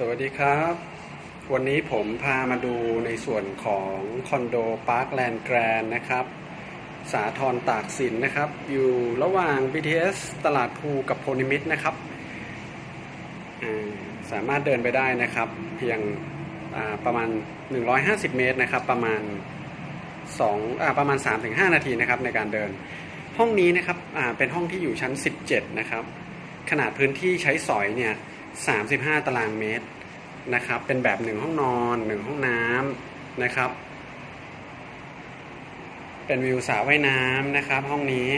สวัสดีครับ วันนี้ผมพามาดูในส่วนของคอนโดพาร์คแลนด์แกรนนะครับ สาทรตากสินนะครับ อยู่ระหว่าง BTS ตลาดภูกับโพนิมิตนะครับ สามารถเดินไปได้นะครับ เพียงประมาณ 150 เมตรนะครับ ประมาณ2อ่าประมาณ 3-5 นาทีนะครับในการเดิน ห้องนี้นะครับเป็นห้องที่อยู่ชั้น 17 นะครับ ขนาดพื้นที่ใช้สอยเนี่ย 35 ตารางเมตรนะครับ เป็นแบบหนึ่งห้องนอนหนึ่งห้องน้ำนะครับ เป็นวิวสระว่ายน้ำนะครับ ห้องนี้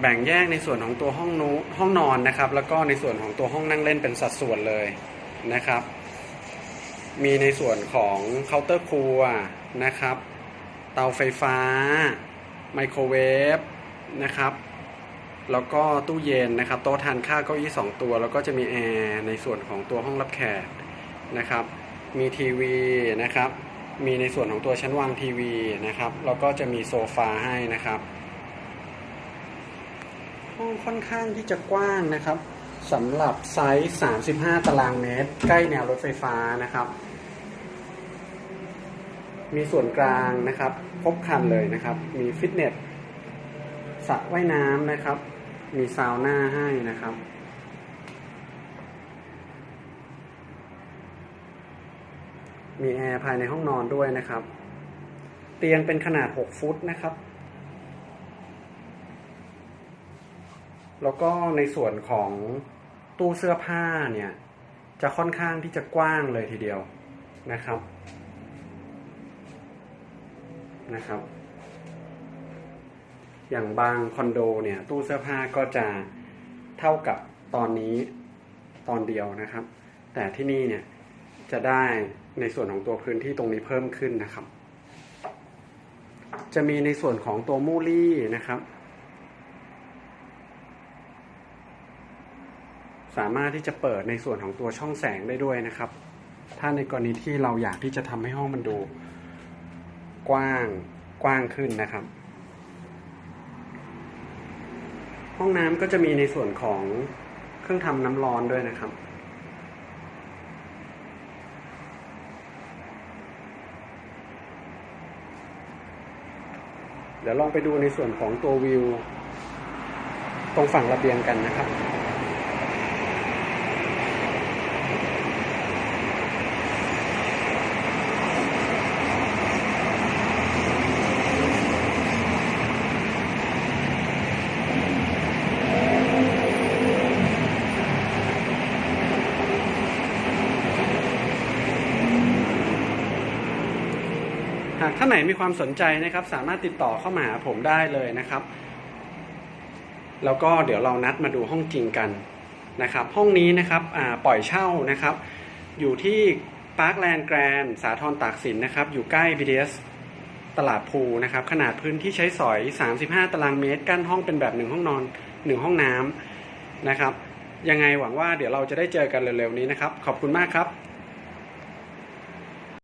แบ่งแยกในส่วนของตัวห้องนูห้องนอนนะครับ แล้วก็ในส่วนของตัวห้องนั่งเล่นเป็นสัดส่วนเลยนะครับ มีในส่วนของเคาน์เตอร์ครัวนะครับ เตาไฟฟ้า ไมโครเวฟนะครับ แล้วก็ตู้เย็นนะครับ โต๊ะทานข้าวเก้าอี้สองตัว แล้วก็จะมีแอร์ในส่วนของตัวห้องรับแขกนะครับ มีทีวีนะครับ มีในส่วนของตัวชั้นวางทีวีนะครับ แล้วก็จะมีโซฟาให้นะครับ ห้องค่อนข้างที่จะกว้างนะครับสำหรับไซส์ 35 ตารางเมตร ใกล้แนวรถไฟฟ้านะครับ มีส่วนกลางนะครับ ครบครันเลยนะครับ มีฟิตเนส สระว่ายน้ำนะครับ มีซาวน่าให้นะครับ มีแอร์ภายในห้องนอนด้วยนะครับ เตียงเป็นขนาด 6 ฟุตนะครับ แล้วก็ในส่วนของตู้เสื้อผ้าเนี่ย จะค่อนข้างที่จะกว้างเลยทีเดียวนะครับนะครับ อย่างบางคอนโดเนี่ยตู้เสื้อผ้าก็จะเท่ากับตอนนี้ตอนเดียวนะครับ แต่ที่นี่เนี่ยจะได้ในส่วนของตัวพื้นที่ตรงนี้เพิ่มขึ้นนะครับ จะมีในส่วนของตัวมูลี่นะครับ สามารถที่จะเปิดในส่วนของตัวช่องแสงได้ด้วยนะครับ ถ้าในกรณีที่เราอยากที่จะทำให้ห้องมันดู กว้างกว้างขึ้นนะครับ ห้องน้ำก็จะมีในส่วนของเครื่องทำน้ำร้อนด้วยนะครับ เดี๋ยวลองไปดูในส่วนของตัววิว ตรงฝั่งระเบียงกันนะครับากท่านไหนมีความสนใจนะครับ สามารถติดต่อเข้ามาหาผมได้เลยนะครับ แล้วก็เดี๋ยวเรานัดมาดูห้องจริงกันนะครับ ห้องนี้นะครับปล่อยเช่านะครับ อยู่ที่พาร์คแลนด์แกรนสาทรตากสินนะครับ อยู่ใกล้ BTS ตลาดภูนะครับ ขนาดพื้นที่ใช้สอย 35 ตารางเมตร กั้นห้องเป็นแบบหนึ่งห้องนอนหนึ่งห้องน้ำนะครับ ยังไงหวังว่าเดี๋ยวเราจะได้เจอกันเร็วๆนี้นะครับ ขอบคุณมากครับ